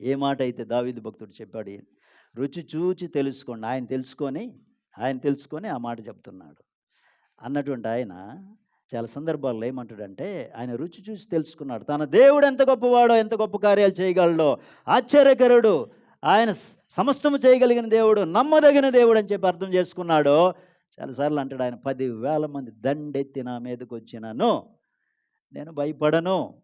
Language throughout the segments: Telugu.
ఏ మాట అయితే దావీదు భక్తుడు చెప్పాడు రుచి చూచి తెలుసుకోండి. ఆయన తెలుసుకొని ఆయన తెలుసుకొని ఆ మాట చెప్తున్నాడు. అన్నటువంటి ఆయన చాలా సందర్భాల్లో ఏమంటాడంటే ఆయన రుచి చూసి తెలుసుకున్నాడు. తన దేవుడు ఎంత గొప్పవాడో ఎంత గొప్ప కార్యాలు చేయగలడో ఆశ్చర్యకరుడు. ఆయన సమస్తము చేయగలిగిన దేవుడు నమ్మదగిన దేవుడు అని చెప్పి అర్థం చేసుకున్నాడు చాలాసార్లు అంటాడు ఆయన పదివేల మంది దండెత్తి నా మీదకి వచ్చినాను. నేను భయపడను.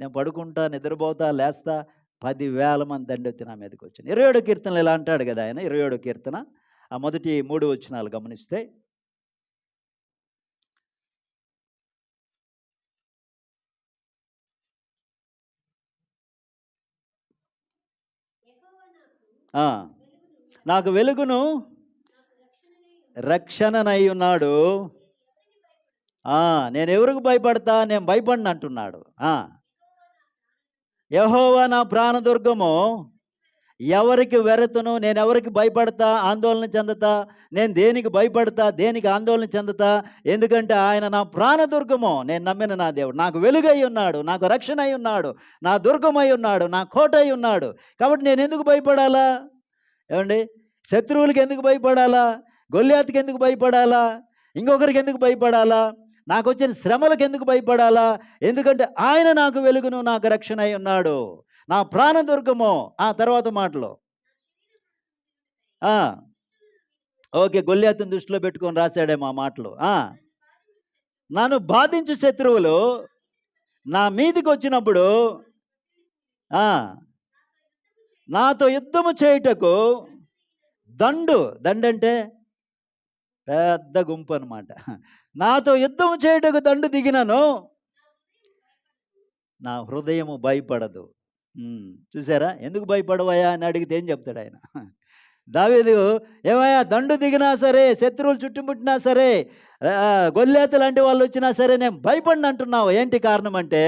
నేను పడుకుంటా నిద్రపోతా లేస్తా పదివేల మంది దండెత్తి నా మీదకి వచ్చాను ఇరవై ఏడో కీర్తనలు ఇలా అంటాడు కదా ఆయన ఇరవై ఏడో కీర్తన. ఆ మొదటి మూడు వచ్చినాలు గమనిస్తే నాకు వెలుగును రక్షణనై ఉన్నాడు. నేను ఎవరికి భయపడతా? నేను భయపడిన అంటున్నాడు యహోవా నా ప్రాణదుర్గము ఎవరికి వెరతను నేను ఎవరికి భయపడతా ఆందోళన చెందుతా? నేను దేనికి భయపడతా దేనికి ఆందోళన చెందుతా? ఎందుకంటే ఆయన నా ప్రాణదుర్గము నేను నమ్మిన నా దేవుడు. నాకు వెలుగై ఉన్నాడు నాకు రక్షణ అయి ఉన్నాడు నా దుర్గమై ఉన్నాడు నా కోట అయి ఉన్నాడు. కాబట్టి నేను ఎందుకు భయపడాలా? ఏమండి? శత్రువులకి ఎందుకు భయపడాలా? గొల్లాతికి ఎందుకు భయపడాలా? ఇంకొకరికి ఎందుకు భయపడాలా? నాకు వచ్చిన శ్రమలకు ఎందుకు భయపడాలా? ఎందుకంటే ఆయన నాకు వెలుగును నాకు రక్షణ అయి ఉన్నాడు. నా ప్రాణ దుర్గము ఆ తర్వాత మాటలు. ఓకే గొల్లాతిని దృష్టిలో పెట్టుకొని రాశాడేమో ఆ మాటలు. నన్ను బాధించు శత్రువులు నా మీదికి వచ్చినప్పుడు నాతో యుద్ధము చేయుటకు దండు. దండంటే? పెద్ద గుంపు అనమాట నాతో యుద్ధం చేయుటకు దండు దిగినను. నా హృదయము భయపడదు. చూసారా? ఎందుకు భయపడవయా అని అడిగితే ఏం చెప్తాడు ఆయన? దావేదు ఏమయ్యా దండు దిగినా సరే శత్రువులు చుట్టుముట్టినా సరే గొల్లేత లాంటి వాళ్ళు వచ్చినా సరే నేను భయపడిన అంటున్నావు. ఏంటి కారణం అంటే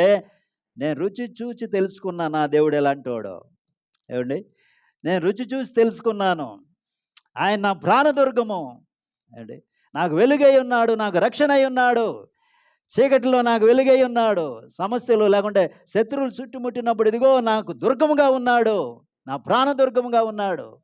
నేను రుచి చూచి తెలుసుకున్నా నా దేవుడు ఎలాంటి వాడో ఏమండి? నేను రుచి చూసి తెలుసుకున్నాను. ఆయన నా ప్రాణదుర్గము. ఏమండి నాకు వెలుగై ఉన్నాడు నాకు రక్షణ అయి ఉన్నాడు. చీకటిలో నాకు వెలుగై ఉన్నాడు. సమస్యలు లేకుంటే శత్రువులు చుట్టుముట్టినప్పుడు ఇదిగో నాకు దుర్గముగా ఉన్నాడు. నా ప్రాణ దుర్గముగా ఉన్నాడు.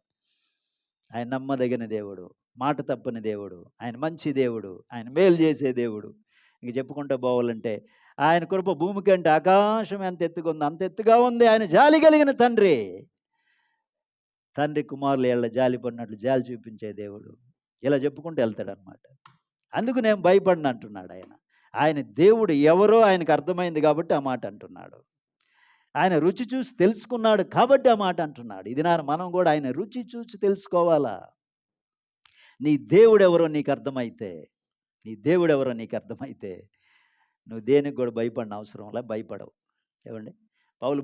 ఆయన నమ్మదగిన దేవుడు మాట తప్పని దేవుడు ఆయన మంచి దేవుడు ఆయన మేలు చేసే దేవుడు. ఇంక చెప్పుకుంటూ పోవాలంటే ఆయన కృప భూమి కంటే ఆకాశం ఎంత ఎత్తుగా ఉంది అంత ఎత్తుగా ఉంది. ఆయన జాలి కలిగిన తండ్రి. తండ్రి కుమారులు ఏళ్ళ జాలి పడినట్లు జాలి చూపించే దేవుడు. ఇలా చెప్పుకుంటూ వెళ్తాడనమాట అందుకు నేను భయపడిన అంటున్నాడు ఆయన. ఆయన దేవుడు ఎవరో ఆయనకు అర్థమైంది కాబట్టి ఆ మాట అంటున్నాడు. ఆయన రుచి చూసి తెలుసుకున్నాడు కాబట్టి ఆ మాట అంటున్నాడు. ఇది నా మనం కూడా ఆయన రుచి చూసి తెలుసుకోవాలా? నీ దేవుడు ఎవరో నీకు అర్థమైతే నీ దేవుడు ఎవరో నీకు అర్థమైతే నువ్వు దేనికి కూడా భయపడిన అవసరం లే భయపడవు. ఏమండి? పౌలు